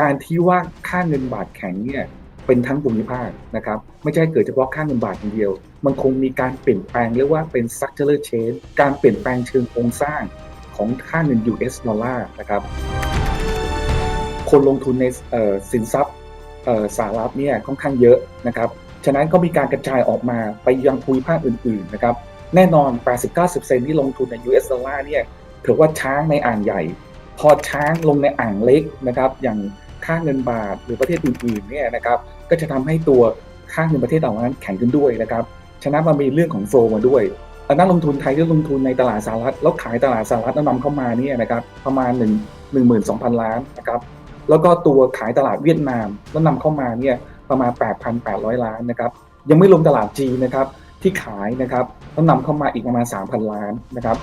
การที่ว่าค่าเงินบาทแข็งเนี่ยเป็นทั้งภูมิภาคนะครับไม่ใช่เกิดเฉพาะค่าเงินบาทอย่างเดียว มันคงมีการเปลี่ยนแปลงเรียกว่าเป็น structural change การเปลี่ยนแปลงเชิงโครงสร้างของค่าเงิน US ดอลลาร์นะครับคนลงทุนในสินทรัพย์สหรัฐเนี่ยค่อนข้างเยอะนะครับฉะนั้นก็มีการกระจายออกมาไปยังภูมิภาคอื่นๆนะครับแน่นอน 80-90%ที่ลงทุนใน US ดอลลาร์เนี่ยถือว่าช้างในอ่างใหญ่ พอช้างลงในอ่างเล็กนะครับอย่าง ค่าเงินบาทหรือประเทศอื่นๆเนี่ยนะครับก็จะทำให้ตัวค่าเงินประเทศเหล่านั้นแข็งขึ้นด้วยนะครับฉะนั้นมันมีเรื่องของโฟลมาด้วยนักลงทุนไทยที่ลงทุนในตลาดสหรัฐแล้วขายตลาดสหรัฐแล้วนำเข้ามาเนี่ยนะครับประมาณ1 12,000 ล้านนะครับแล้วก็ตัวขายตลาดเวียดนามแล้วนำเข้ามาเนี่ยประมาณ 8,800 ล้านนะครับยังไม่รวมตลาดจีนนะครับที่ขายนะครับแล้วนำเข้ามาอีกประมาณ 3,000 ล้านนะครับ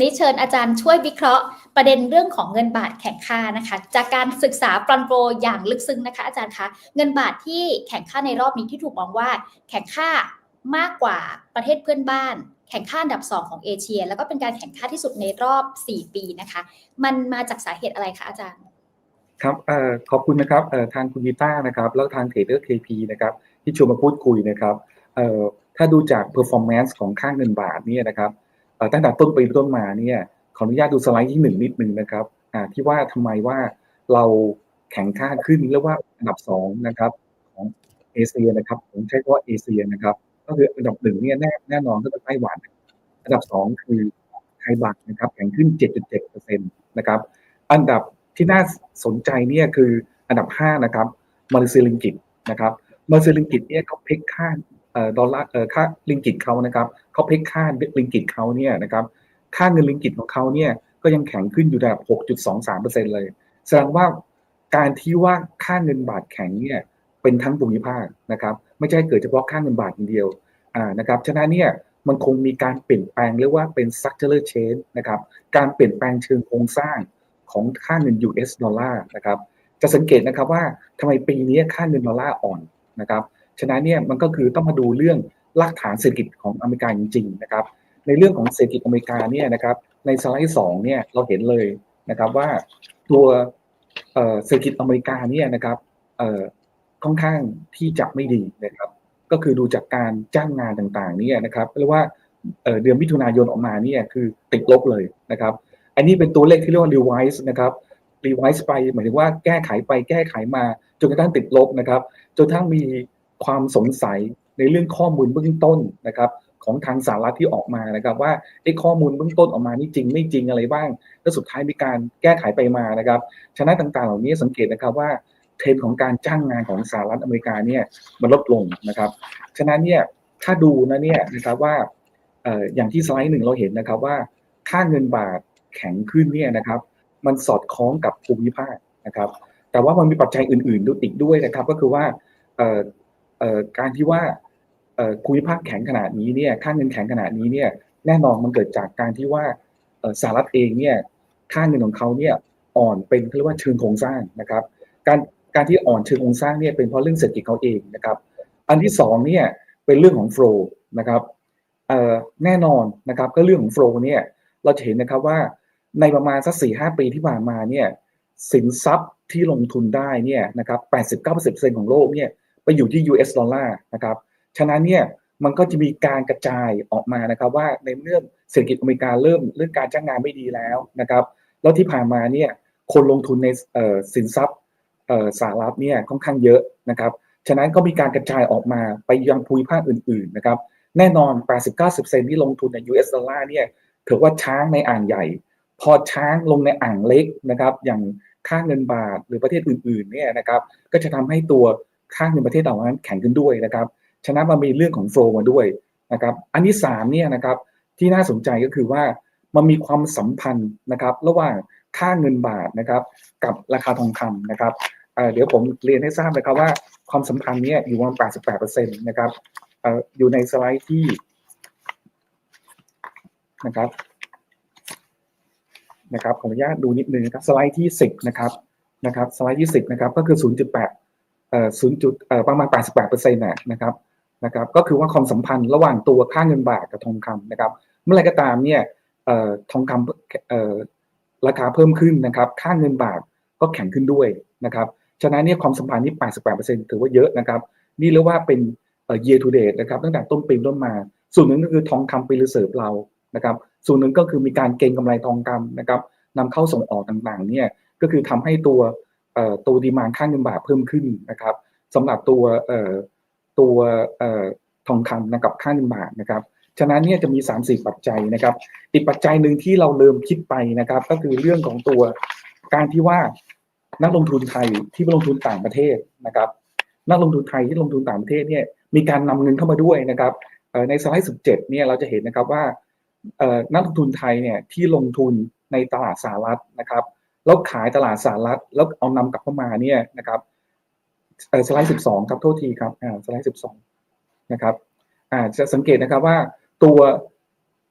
วันนี้เชิญอาจารย์ช่วยวิเคราะห์ประเด็นเรื่องของเงินบาทแข็งค่านะคะ จากการศึกษาฟันโฟอย่างลึกซึ้งนะคะ อาจารย์คะ เงินบาทที่แข็งค่าในรอบนี้ที่ถูกมองว่า แข็งค่ามากกว่าประเทศเพื่อนบ้าน แข่งค่าอันดับ 2 ของเอเชีย แล้วก็เป็นการแข่งค่าที่สุดในรอบ 4 ปีนะคะ มันมาจากสาเหตุอะไรคะอาจารย์ ครับออขอบคุณนะครับทางคุณกีต้านะครับแล้วทางเทรดเดอร์เคพีนะครับที่ชวนมาพูดคุยนะครับถ้าดูจาก performance ของค่าเงินบาทนี่นะครับ ตั้งแต่ต้นปีต้นมาเนี่ยขออนุญาตดูสไลด์ที่หนึ่งนิดนึงนะครับที่ว่าทำไมว่าเราแข่งค่าขึ้นเรียกว่าอันดับสองนะครับของเอเชียนะครับผมใช้คำว่าเอเชียนะครับ ก็คืออันดับหนึ่งเนี่ยแน่แน่นอนก็คือไต้หวัน อันดับสองคือไทยบัตนะครับแข่งขึ้น 7.7%นะครับ อันดับที่น่าสนใจเนี่ยคืออันดับ 5 นะครับมาเลเซียลิงกิตนะครับมาเลเซียลิงกิตเนี่ยเขาเพกค่า ดอลลาร์เอ่อค่าลิงกิตเขานะครับเขาเพกค่าลิงกิตเขาเนี่ยนะครับค่าเงินลิงกิตของเขาเนี่ยก็ยังแข็งขึ้นอยู่ระดับ 6.23%เลย แสดงว่าการที่ว่าค่าเงินบาทแข็งเนี่ยเป็นทั้งภูมิภาคนะครับ ไม่ใช่เกิดเฉพาะค่าเงินบาทอย่างเดียวอ่านะครับฉะนั้นเนี่ยมันคงมีการเปลี่ยนแปลงเรียกว่าเป็น structural change นะครับการเปลี่ยนแปลงเชิงโครงสร้างของค่าเงิน US ดอลลาร์นะครับจะสังเกตนะครับว่าทำไมปีนี้ค่าเงินดอลลาร์อ่อนนะครับ ฉะนั้นเนี่ยมันก็คือต้องมาดูเรื่องรากฐานเศรษฐกิจของอเมริกาจริงๆนะครับ ในเรื่องของเศรษฐกิจอเมริกาเนี่ยนะครับ ในสไลด์สองเนี่ยเราเห็นเลยนะครับว่าตัวเศรษฐกิจอเมริกาเนี่ยนะครับค่อนข้างที่จะไม่ดีนะครับ ก็คือดูจากการจ้างงานต่างๆเนี่ยนะครับเรียกว่าเดือนมิถุนายนออกมาเนี่ยคือติดลบเลยนะครับ อันนี้เป็นตัวเลขที่เรียกว่า revise นะครับ revise ไปหมายถึงว่าแก้ไขไปแก้ไขมาจนกระทั่งติดลบนะครับ จนกระทั่งมี ความสงสัยในเรื่องข้อมูลเบื้องต้นนะครับของทางสหรัฐที่ออกมานะครับ ว่าไอ้ข้อมูลเบื้องต้นออกมานี่จริงไม่จริงอะไรบ้าง แล้วสุดท้ายมีการแก้ไขไปมานะครับฉะนั้นต่างๆ เหล่านี้สังเกตนะครับว่าเทรนของการจ้างงานของสหรัฐอเมริกาเนี่ยมันลดลงนะครับฉะนั้นเนี่ยถ้าดูนะเนี่ยนะครับว่าอย่างที่สไลด์หนึ่งเราเห็นนะครับว่าค่าเงินบาทแข็งขึ้นเนี่ยนะครับมันสอดคล้องกับภูมิภาคนะครับ แต่ว่ามันมีปัจจัยอื่นๆด้วยอีกด้วยนะครับ ก็คือว่า การที่ว่าเอ่อภูมิภาคแข็งขนาดนี้เนี่ยค่าเงินแข็งขนาดนี้เนี่ยแน่นอนมันเกิดจากการที่ว่าสหรัฐเองเนี่ยค่าเงินของเขาเนี่ยอ่อนเป็นเรียกว่าเชิงโครงสร้างนะครับ การการที่อ่อนเชิงโครงสร้างเนี่ยเป็นเพราะเรื่องเศรษฐกิจเขาเองนะครับ อันที่สองเนี่ยเป็นเรื่องของโฟล์นะครับแน่นอนนะครับก็เรื่องของโฟล์เนี่ยเราจะเห็นนะครับว่าในประมาณสักสี่ห้าปีที่ผ่านมาเนี่ยสินทรัพย์ที่ลงทุนได้เนี่ยนะครับแปดสิบเก้าเปอร์เซ็นต์ของโลกเนี่ย ไปอยู่ที่ US ดอลลาร์นะครับ ฉะนั้นเนี่ยมันก็จะมีการกระจายออกมานะครับว่าในเรื่องเศรษฐกิจอเมริกาเริ่มเรื่องการจ้างงานไม่ดีแล้วนะครับ แล้วที่ผ่านมาเนี่ยคนลงทุนในสินทรัพย์สหรัฐเนี่ยค่อนข้างเยอะนะครับ ฉะนั้นก็มีการกระจายออกมาไปยังภูมิภาคอื่นๆนะครับ แน่นอน 80-90%ที่ลงทุนใน US ดอลลาร์เนี่ยถือว่าช้างในอ่างใหญ่ พอช้างลงในอ่างเล็กนะครับ อย่างค่าเงินบาทหรือประเทศอื่นๆเนี่ยนะครับ ก็จะทำให้ตัว ค่าเงินประเทศต่านั้นแข็งขึ้นด้วยนะครับฉะนั้นมันมีเรื่องของโฟลมาด้วยนะครับอันที่สามเนี่ยนะครับที่น่าสนใจก็คือว่ามันมีความสัมพันธ์นะครับระหว่างค่าเงินบาทนะครับกับราคาทองคำนะครับเเดี๋ยวผมเรียนให้ทราบนะครับว่าความสัมพันธ์เนี้ยอยู่ประมาณ88%นะครับเอ่ออยู่ในสไลด์ที่นะครับนะครับขออนุญาตดูนิดนึงนะครับสไลด์ที่ 10นะครับนะครับสไลด์ที่ 10นะครับก็คือ 0.8 เอ่อ0จุดเอ่อประมาณ 88%นะนะครับนะครับ ก็คือว่าความสัมพันธ์ระหว่างตัวค่าเงินบาทกับทองคำนะครับ เมื่อไรก็ตามเนี่ยเอ่อทองคำเอ่อราคาเพิ่มขึ้นนะครับ ค่าเงินบาทก็แข็งขึ้นด้วยนะครับ ฉะนั้นเนี่ยความสัมพันธ์นี้ 88%ถือว่าเยอะนะครับ นี่เรียกว่าเป็นเอ่อ year to date นะครับ ตั้งแต่ต้นปีต้นมา ส่วนหนึ่งก็คือทองคำไปรีเซิร์ฟเรานะครับ ส่วนหนึ่งก็คือมีการเก็งกำไรทองคำนะครับนำเข้าส่งออกต่างๆ เนี่ย ก็คือทำให้ตัว ตัวดีมานค่าเงินบาทเพิ่มขึ้นนะครับสำหรับตัวตัวทองคำนะกับค่าเงินบาทนะครับฉะนั้นเนี่ยจะมี 3 4 ปัจจัยนะครับ อีกปัจจัยหนึ่งที่เราเริ่มคิดไปนะครับ ก็คือเรื่องของตัวการที่ว่านักลงทุนไทยที่ไปลงทุนต่างประเทศนะครับ นักลงทุนไทยที่ลงทุนต่างประเทศเนี่ยมีการนำเงินเข้ามาด้วยนะครับในสไลด์17เนี่ยเราจะเห็นนะครับว่านักลงทุนไทยเนี่ยที่ลงทุนในตลาดสหรัฐนะครับ แล้วขายตลาดสหรัฐแล้วเอานำกลับเข้ามาเนี่ยนะครับเอ่อสไลด์12ครับโทษทีครับอ่าสไลด์12นะครับอ่าจะสังเกตนะครับว่าตัว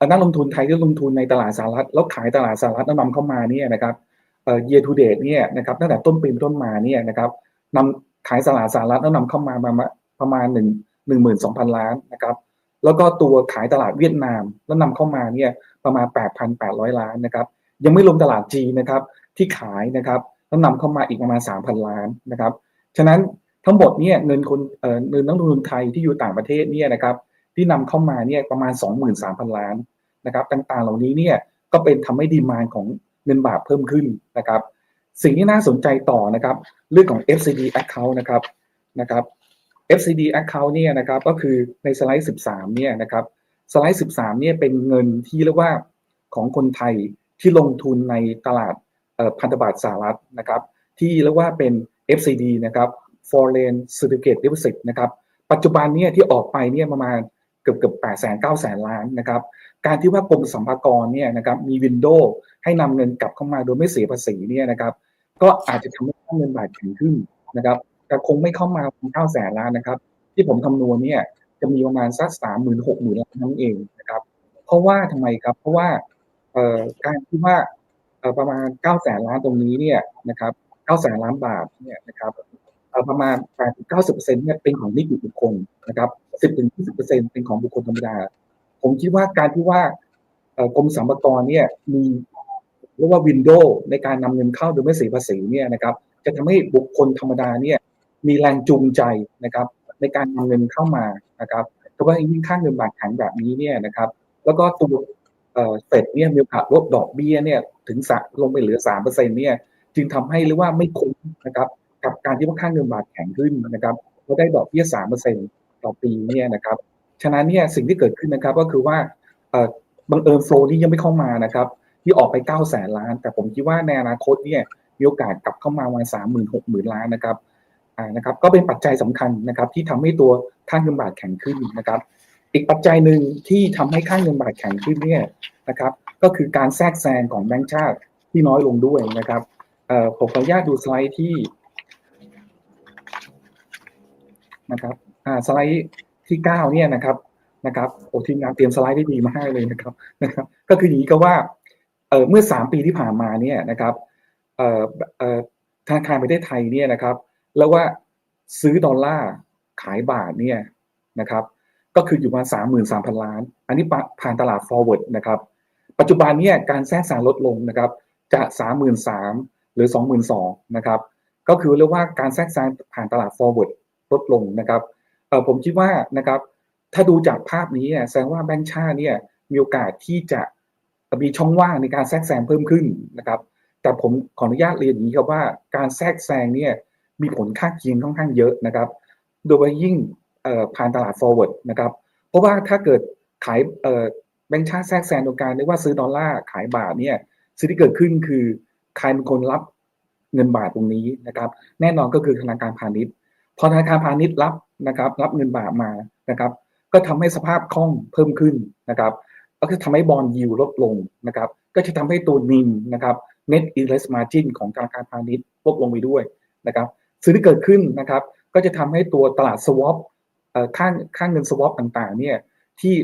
นักลงทุนไทยที่ลงทุนในตลาดสหรัฐแล้วขายตลาดสหรัฐแล้วนำเข้ามาเนี่ยนะครับเอ่อ year to date เนี่ยนะครับตั้งแต่ต้นปีเป็นต้นมาเนี่ยนะครับนำขายตลาดสหรัฐแล้วนำเข้ามาประมาณประมาณหนึ่งหนึ่งหมื่นสองพันล้านนะครับแล้วก็ตัวขายตลาดเวียดนามแล้วนำเข้ามาเนี่ยประมาณ 8,800 ล้านนะครับยังไม่รวมตลาดจีนนะครับ ที่ขายนะครับแล้วนำเข้ามาอีกประมาณ 3,000 ล้านนะครับ ฉะนั้นทั้งหมดเนี่ยเงินคนเงินนักลงทุนไทยที่อยู่ต่างประเทศเนี่ยนะครับที่นำเข้ามาเนี่ยประมาณ 23,000 ล้านนะครับต่างๆ เหล่านี้เนี่ยก็เป็นทำให้ดีมานของเงินบาทเพิ่มขึ้นนะครับสิ่งที่น่าสนใจต่อนะครับเรื่องของ FCD account นะครับนะครับ FCD account เนี่ยนะครับก็คือในสไลด์ 13เนี่ยนะครับสไลด์ 13เนี่ยเป็นเงินที่เรียกว่าของคนไทยที่ลงทุนในตลาด พันธบัตรสหรัฐนะครับที่เรียกว่าเป็น FCD นะครับ Foreign Certificate Deposit นะครับปัจจุบันเนี่ยที่ออกไปเนี่ยประมาณเกือบเกือบ8แสน9แสนล้านนะครับการที่ว่ากรมสรรพากรเนี่ยนะครับมีวินโดว์ให้นำเงินกลับเข้ามาโดยไม่เสียภาษีเนี่ยนะครับก็อาจจะทำให้ค่าเงินบาทแข็งขึ้นนะครับแต่คงไม่เข้ามาเก้าแสนล้านนะครับ ที่ผมคำนวณเนี่ยจะมีประมาณสักสามหมื่นหกหมื่นล้านนั่นเองนะครับ เพราะว่าทำไมครับ เพราะว่าการที่ว่า ประมาณเก้าแสนล้านตรงนี้เนี่ยนะครับเก้าแสนล้านบาทเนี่ยนะครับเอ่อประมาณแปดถึงเก้าสิบเปอร์เซ็นต์เนี่ยเป็นของนิติบุคคลนะครับสิบถึงยี่สิบเปอร์เซ็นต์เป็นของบุคคลธรรมดา ผมคิดว่าการที่ว่ากรมสรรพากรเนี่ยมีเรียกว่าวินโดว์ในการนำเงินเข้าโดยไม่เสียภาษีเนี่ยนะครับจะทำให้บุคคลธรรมดาเนี่ยมีแรงจูงใจนะครับ ในการนำเงินเข้ามานะครับแต่ว่ายิ่งค่าเงินบาทแข็งแบบนี้เนี่ยนะครับ แล้วก็ตัวเอ่อเฟดเนี่ยมีโอกาสลดดอกเบี้ยเนี่ย ถึงสะลงไปเหลือสามเปอร์เซ็นเนี่ยจึงทำให้เรียกว่าไม่คุ้มนะครับกับการที่ว่าค่าเงินบาทแข็งขึ้นนะครับเราได้ดอกเบี้ยสามเปอร์เซ็นต่อปีเนี่ยนะครับฉะนั้นเนี่ยสิ่งที่เกิดขึ้นนะครับก็คือว่าบังเอิญโฟลนี่ยังไม่เข้ามานะครับที่ออกไปเก้าแสนล้าน แต่ผมคิดว่าในอนาคตเนี่ยมีโอกาสกลับเข้ามาประมาณสามหมื่นหกหมื่นล้านนะครับอ่านะครับก็เป็นปัจจัยสำคัญนะครับที่ทำให้ตัวค่าเงินบาทแข็งขึ้นนะครับ อีกปัจจัยหนึ่งที่ทำให้ค่าเงินบาทแข็งขึ้นเนี่ยนะครับ ก็คือการแทรกแซงของแบงก์ชาติที่น้อยลงด้วยนะครับผมขออนุญาตดูสไลด์ที่นะครับอ่าสไลด์ที่เก้าเนี่ยนะครับนะครับโอ้ทีมงานเตรียมสไลด์ได้ดีมากเลยนะครับนะครับ ก็คืออย่างนี้ก็ว่าเออเมื่อสามปีที่ผ่านมาเนี่ยนะครับเออเออธนาคารประเทศไทยเนี่ยนะครับ แล้วว่าซื้อดอลลาร์ขายบาทเนี่ยนะครับ ก็คืออยู่มาสามหมื่นสามพันล้าน อันนี้ผ่านตลาด forward นะครับ ปัจจุบันเนี่ยการแทรกแซงลดลงนะครับจะสามหมื่นสามหรือสองหมื่นสองนะครับก็คือเรียกว่าการแทรกแซงผ่านตลาด forward ลดลงนะครับเออผมคิดว่านะครับถ้าดูจากภาพนี้แสดงว่าแบงก์ชาติเนี่ยมีโอกาสที่จะมีช่องว่างในการแทรกแซงเพิ่มขึ้นนะครับ แต่ผมขออนุญาตเรียนอย่างนี้ครับว่าการแทรกแซงเนี่ยมีผลข้างเคียงค่อนข้างเยอะนะครับ โดยยิ่ง ผ่านตลาด forward นะครับเพราะว่าถ้าเกิดขายแบงก์ชาติแทรกแซงโดยการเรียกว่าซื้อดอลลาร์ขายบาทเนี่ยสิ่งที่เกิดขึ้นคือใครเป็นคนรับเงินบาทตรงนี้นะครับแน่นอนก็คือธนาคารพาณิชย์ พอธนาคารพาณิชย์รับนะครับรับเงินบาทมานะครับก็ทำให้สภาพคล่องเพิ่มขึ้นนะครับก็จะทำให้บอลยิวลดลงนะครับก็จะทำให้ตัวนิมนะครับ net interest margin ของธนาคารพาณิชย์ลดลงไปด้วยนะครับสิ่งที่เกิดขึ้นนะครับก็จะทำให้ตัวตลาด swap เอ่อ ค่าค่าเงิน swap ต่างๆเนี่ยที่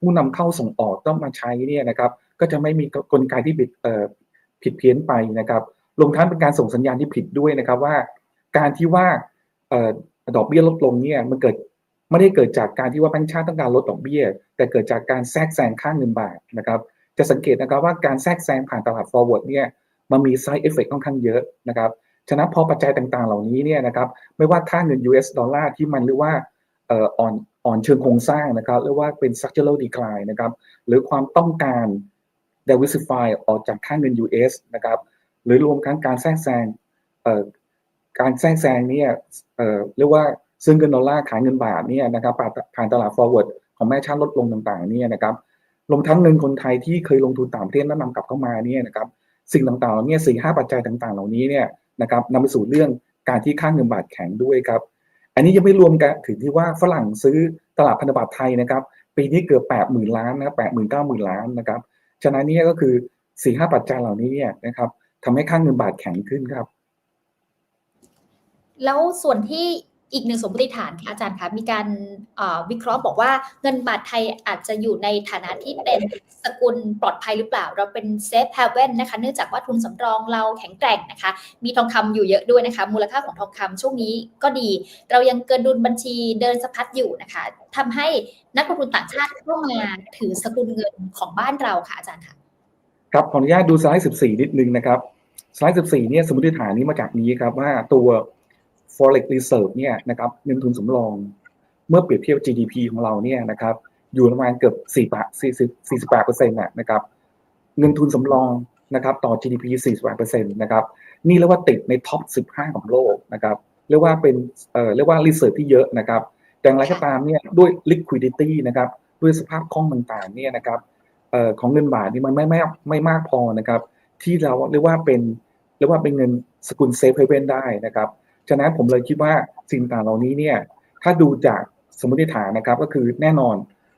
ผู้นำเข้าส่งออกต้องมาใช้เนี่ยนะครับก็จะไม่มีกลไกที่ผิดผิดเพี้ยนไปนะครับรวมทั้งเป็นการส่งสัญญาณที่ผิดด้วยนะครับว่า การที่ว่าออดอกเบี้ยลดลงเนี่ยมันเกิดไม่ได้เกิดจากการที่ว่าแบงก์ชาติต้องการลดดอกเบี้ย แต่เกิดจากการแทรกแซงค่าเงินบาทนะครับจะสังเกตนะครับว่าการแทรกแซงผ่านตลาด forward เนี่ยมันมี side effect ค่อนข้างเยอะนะครับ ฉะนั้นพอปัจจัยต่างๆ เหล่านี้เนี่ยนะครับไม่ว่าค่าเงิน US ดอลลาร์ที่มันเรียกว่าอ่อนอ่อนเชิงโครงสร้างนะครับเรียกว่าเป็น structural decline นะครับหรือความต้องการ diversify ออกจากค่าเงิน US นะครับหรือรวมทั้งการแทรกแซงการแทรกแซงเนี่ยเรียกว่าซื้อเงินดอลลาร์ขายเงินบาทเนี่ยนะครับผ่านผ่านตลาด forward ของแม่ชาติลดลงต่างๆเนี่ยนะครับรวมทั้งเงินคนไทยที่เคยลงทุนต่างประเทศแล้วนำกลับเข้ามาเนี่ยนะครับสิ่งต่างๆเหล่านี้สี่ห้าปัจจัยต่างๆ เหล่านี้เนี่ย นะครับนำไปสู่เรื่องการที่ค่าเงินบาทแข็งด้วยครับ อันนี้ยังไม่รวมกันถึงที่ว่าฝรั่งซื้อตลาดพันธบัตรไทยนะครับ ปีนี้เกือบแปดหมื่นล้านนะแปดหมื่นเก้าหมื่นล้านนะครับ ฉะนั้นนี่ก็คือสี่ห้าปัจจัยเหล่านี้เนี่ยนะครับทำให้ค่าเงินบาทแข็งขึ้นครับ แล้วส่วนที่ อีกหนึ่งสมมติฐานค่ะอาจารย์คะมีการวิเคราะห์บอกว่าเงินบาทไทยอาจจะอยู่ในฐานะที่เป็นสกุลปลอดภัยหรือเปล่า เราเป็นเซฟ h ฮเว่นนะคะเนื่องจากว่าทุนสำรองเราแข็งแกร่งนะคะ มีทองคำอยู่เยอะด้วยนะคะ มูลค่าของทองคำช่วงนี้ก็ดี เรายังเกินดุลบัญชีเดินสะพัดอยู่นะคะทำให้นักลงทุนต่างชาติเข้ามาถือสกุลเงินของบ้านเราค่ะอาจารย์ค่ะครับขออนุญาตดูสไลด์ 14 นิดนึงนะครับสไลด์ 14 เนี่ยสมมติฐานนี้มาจากนี้ครับว่าตัว forex reserve เนี่ยนะครับเงินทุนสำรอง เมื่อเปรียบเทียบ GDP ของเราเนี่ยนะครับอยู่ประมาณเกือบ4ปะ40 48เปอร์เซ็นต์นะครับเงินทุนสำรองนะครับต่อ GDP 48เปอร์เซ็นต์นะครับนี่เรียกว่าติดในท็อป 15 ของโลกนะครับเรียกว่าเป็นเอ่อเรียกว่า reserve ที่เยอะนะครับแต่อย่างไรก็ตามเนี่ยด้วย liquidity นะครับด้วยสภาพคล่องต่างๆเนี่ยนะครับเอ่อของเงินบาทนี่มันไม่ไม่ไม่มากพอนะครับที่เราเรียกว่าเป็นเรียกว่าเป็นเงินสกุลเซฟเฮเว่นได้นะครับ ฉะนั้นผมเลยคิดว่าสิ่งต่างเหล่านี้เนี่ยถ้าดูจากสมมติฐานนะครับก็คือแน่นอน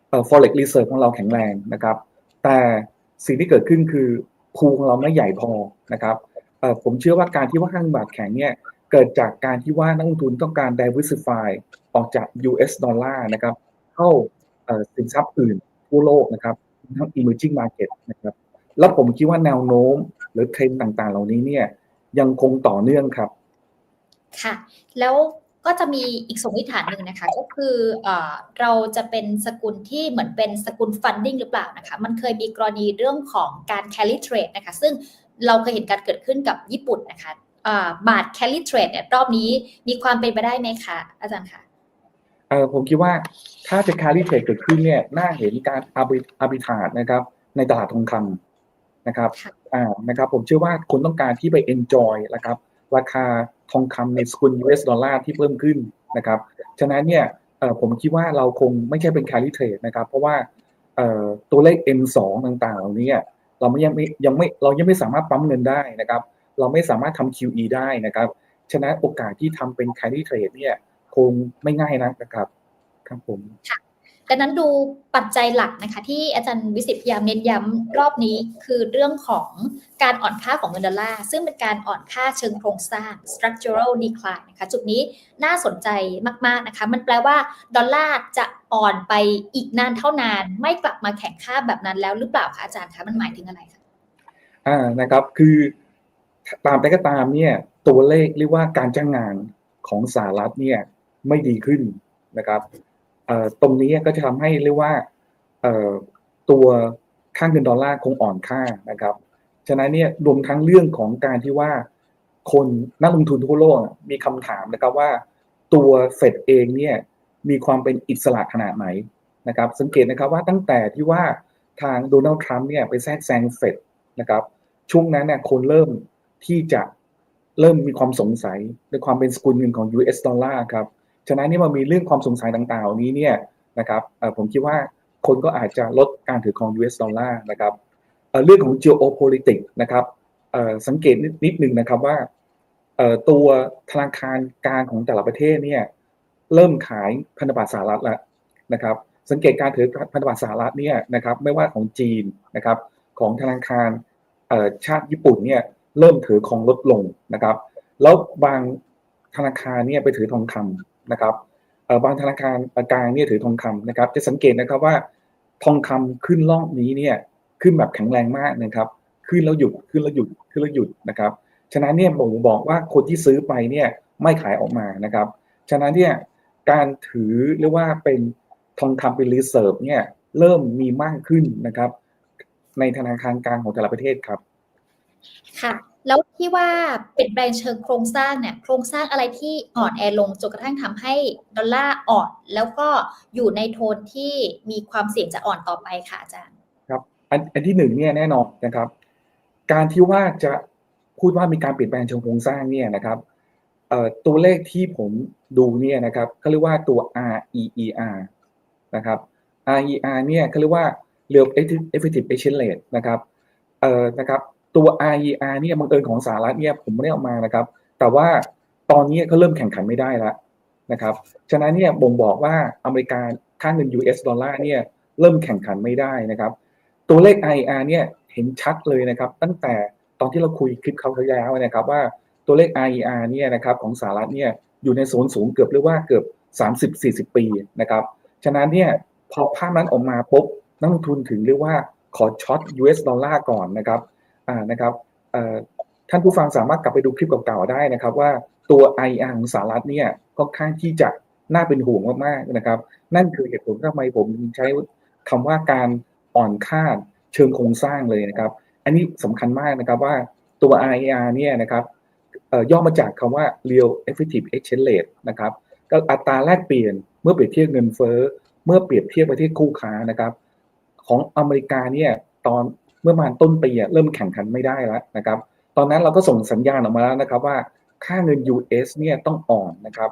เอ่อ forex reserve ของเราแข็งแรงนะครับ แต่สิ่งที่เกิดขึ้นคือภูของเราไม่ใหญ่พอนะครับเอ่อผมเชื่อว่าการที่ว่าค่างบาทแข็งเนี่ยเกิดจากการที่ว่านักลงทุนต้องการ diversify ออกจาก US ดอลลาร์นะครับเข้าเอ่อสินทรัพย์อื่นทั่วโลกนะครับทั้ง emerging market นะครับแล้วผมคิดว่าแนวโน้มหรือเทรนด์ต่างๆ เหล่านี้เนี่ยยังคงต่อเนื่องครับ ค่ะ แล้วก็จะมีอีกสมมติฐานหนึ่งนะคะ ก็คือเออเราจะเป็นสกุลที่เหมือนเป็นสกุลฟันดิ้งหรือเปล่านะคะ มันเคยมีกรณีเรื่องของการ carry trade นะคะ ซึ่งเราเคยเห็นการเกิดขึ้นกับญี่ปุ่นนะคะอ่าบาท carry trade เนี่ยรอบนี้มีความเป็นไปได้ไหมคะ อาจารย์คะเออผมคิดว่าถ้าจะ carry trade เกิดขึ้นเนี่ยน่าเห็นการ arbitrage นะครับ ในตลาดทองคำนะครับค่ะอ่านะครับ ผมเชื่อว่าคนต้องการที่ไป enjoy นะครับ ราคาทองคำในสกุล US ดอลลาร์ที่เพิ่มขึ้นนะครับ ฉะนั้นเนี่ยผมคิดว่าเราคงไม่ใช่เป็น carry trade นะครับ เพราะว่าตัวเลข M2 ต่างๆ เหล่านี้เราไม่ยังไม่ยังไม่เรายังไม่สามารถปั๊มเงินได้นะครับ เราไม่สามารถทำ QE ได้นะครับ ฉะนั้นโอกาสที่ทำเป็น carry trade เนี่ยคงไม่ง่ายนักนะครับครับผม ดังนั้นดูปัจจัยหลักนะคะ ที่อาจารย์วิสิทธิ์พยายามเน้นย้ำรอบนี้คือเรื่องของการอ่อนค่าของเงินดอลลาร์ซึ่งเป็นการอ่อนค่าเชิงโครงสร้าง structural decline นะคะ จุดนี้น่าสนใจมาก ๆ นะคะ มันแปลว่า ดอลลาร์จะอ่อนไปอีกนานเท่านาน ไม่กลับมาแข็งค่าแบบนั้นแล้วหรือเปล่าคะอาจารย์คะมันหมายถึงอะไรคะอ่านะครับคือตามแต่ก็ตามเนี่ยตัวเลขเรียกว่าการจ้างงานของสหรัฐเนี่ยไม่ดีขึ้นนะครับ ตรงนี้ก็จะทำให้เรียกว่าตัวค่าเงินดอลลาร์คงอ่อนค่านะครับ ฉะนั้นเนี่ยรวมทั้งเรื่องของการที่ว่าคนนักลงทุนทั่วโลกมีคำถามนะครับว่าตัวเฟดเองเนี่ยมีความเป็นอิสระขนาดไหนนะครับ สังเกตนะครับว่าตั้งแต่ที่ว่าทางโดนัลด์ทรัมป์เนี่ยไปแทรกแซงเฟดนะครับช่วงนั้นเนี่ยคนเริ่มที่จะเริ่มมีความสงสัยในความเป็นสกุลเงินของ US ดอลลาร์ครับ ฉะนั้นนี่มันมีเรื่องความสงสัยต่างๆเหล่านี้เนี่ยนะครับผมคิดว่าคนก็อาจจะลดการถือครอง US ดอลลาร์นะครับเรื่องของ geopolitics นะครับสังเกตนิดนิดหนึ่งนะครับว่าตัวธนาคารกลางของแต่ละประเทศเนี่ยเริ่มขายพันธบัตรสหรัฐแล้วนะครับ สังเกตการถือพันธบัตรสหรัฐเนี่ยนะครับไม่ว่าของจีนนะครับของธนาคารชาติญี่ปุ่นเนี่ยเริ่มถือครองลดลงนะครับ แล้วบางธนาคารเนี่ยไปถือทองคำ นะครับบางธนาคารกลางเนี่ยถือทองคำนะครับ จะสังเกตนะครับว่า ทองคำขึ้นรอบนี้เนี่ยขึ้นแบบแข็งแรงมากนะครับ ขึ้นแล้วหยุดขึ้นแล้วหยุดขึ้นแล้วหยุดนะครับฉะนั้นเนี่ยผมบอกว่าคนที่ซื้อไปเนี่ยไม่ขายออกมานะครับฉะนั้นเนี่ยการถือเรียกว่าเป็นทองคำเป็นรีเซิร์ฟเนี่ยเริ่มมีมากขึ้นนะครับ ในธนาคารกลางของแต่ละประเทศครับ ค่ะ แล้วที่ว่าเปลี่ยนแปลงเชิงโครงสร้างเนี่ยโครงสร้างอะไรที่อ่อนแอลงจนกระทั่งทำให้ดอลลาร์อ่อนแล้วก็อยู่ในโทนที่มีความเสี่ยงจะอ่อนต่อไปค่ะอาจารย์ครับอันอันที่หนึ่งเนี่ยแน่นอนนะครับ การที่ว่าจะพูดว่ามีการเปลี่ยนแปลงเชิงโครงสร้างเนี่ยนะครับเอ่อตัวเลขที่ผมดูเนี่ยนะครับเขาเรียกว่าตัว REER นะครับ RER เนี่ยเขาเรียกว่า Real Effective Exchange Rate นะครับเอ่อนะครับ ตัว RER เนี่ยบังเอิญของสหรัฐเนี่ยผมไม่ได้เออกมานะครับ แต่ว่าตอนนี้เขาเริ่มแข่งขันไม่ได้แล้วนะครับ ฉะนั้นเนี่ยบ่งบอกว่าอเมริกาค่าเงิน US ดอลลาร์เนี่ยเริ่มแข่งขันไม่ได้นะครับ ตัวเลข IR เนี่ยเห็นชัดเลยนะครับ ตั้งแต่ตอนที่เราคุยคลิปเขาที่แล้วนะครับว่าตัวเลข IR เนี่ยนะครับของสหรัฐเนี่ยอยู่ในโซนสูงเกือบเรียกว่าเกือบ 30-40 ปีนะครับ ฉะนั้นเนี่ยพอภาพนั้นออกมาปุ๊บนักลงทุนถึงเรียกว่าขอช็อต US ดอลลาร์ก่อนนะครับ นะครับท่านผู้ฟังสามารถกลับไปดูคลิปเก่าๆได้นะครับ ว่าตัว IR ของสหรัฐเนี่ยค่อนข้างที่จะน่าเป็นห่วงมากๆนะครับ นั่นคือเหตุผลทำไมผมใช้คำว่าการอ่อนค่าเชิงโครงสร้างเลยนะครับ อันนี้สำคัญมากนะครับว่าตัว IR เนี่ยนะครับย่อมาจากคำว่า Real Effective Exchange Rate นะครับก็อัตราแลกเปลี่ยนเมื่อเปรียบเทียบเงินเฟ้อเมื่อเปรียบเทียบประเทศคู่ค้านะครับ ของอเมริกาเนี่ยตอน เมื่อประมาณต้นปีเริ่มแข่งขันไม่ได้แล้วนะครับ ตอนนั้นเราก็ส่งสัญญาณออกมาแล้วนะครับว่าค่าเงิน US เนี่ยต้องอ่อนนะครับ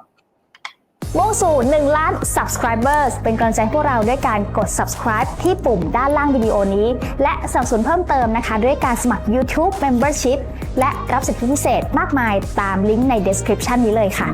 มุ่งสู่ 1 ล้าน subscribers เป็นกำลังใจให้พวกเราด้วยการกด subscribe ที่ปุ่มด้านล่างวิดีโอนี้ และสับสนเพิ่มเติมนะคะ ด้วยการสมัคร YouTube Membership และรับสิทธิพิเศษมากมายตามลิงก์ใน description นี้เลยค่ะ